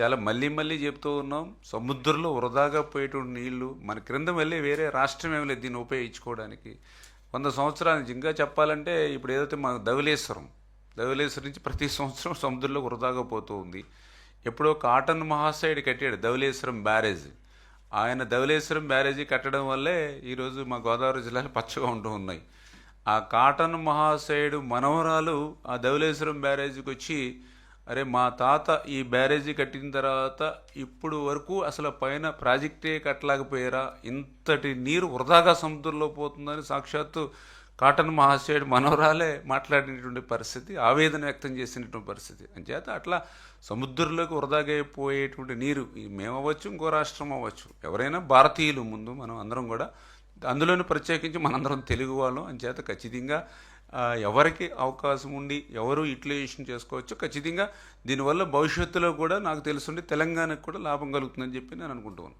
చాలా మళ్ళీ మళ్ళీ చెప్తూ ఉన్నాం. సముద్రంలో వృధాగా పోయేటువంటి నీళ్ళు మన క్రింద మళ్ళీ వేరే రాష్ట్రం ఏమి లేదు దీన్ని ఉపయోగించుకోవడానికి. వంద సంవత్సరాల నుంచి ఇంకా చెప్పాలంటే ఇప్పుడు ఏదైతే మన ధవలేశ్వరం ధవలేశ్వరం నుంచి ప్రతి సంవత్సరం సముద్రంలో వృధాగా పోతూ ఉంది. ఎప్పుడో కాటన్ మహాశయుడు కట్టాడు ధవలేశ్వరం బ్యారేజ్. ఆయన ధవలేశ్వరం బ్యారేజీ కట్టడం వల్లే ఈరోజు మా గోదావరి జిల్లాలో పచ్చగా ఉంటూ ఉన్నాయి. ఆ కాటన్ మహాశయుడు మనవరాలు ఆ ధవలేశ్వరం బ్యారేజీకి వచ్చి అరే మా తాత ఈ బ్యారేజీ కట్టిన తర్వాత ఇప్పుడు వరకు అసలు పైన ప్రాజెక్టే కట్టలేకపోయారా? ఇంతటి నీరు వృధాగా సముద్రంలో పోతుందని సాక్షాత్తు కాటన్ మహాశయుడు మనోరాలే మాట్లాడినటువంటి పరిస్థితి ఆవేదన వ్యక్తం చేసినటువంటి పరిస్థితి. అంచేత అట్లా సముద్రంలోకి వృధాగా పోయేటువంటి నీరు మేము అవ్వచ్చు ఇంకో రాష్ట్రం అవ్వచ్చు. ఎవరైనా భారతీయులు ముందు మనం అందరం కూడా అందులోనే ప్రత్యేకించి మనందరం తెలుగు వాళ్ళం. అంచేత ఖచ్చితంగా ఎవరికి అవకాశం ఉండి ఎవరు యూటిలైజేషన్ చేసుకోవచ్చు ఖచ్చితంగా దీనివల్ల భవిష్యత్తులో కూడా నాకు తెలుసుండి తెలంగాణకు కూడా లాభం కలుగుతుందని చెప్పి నేను అనుకుంటున్నాను.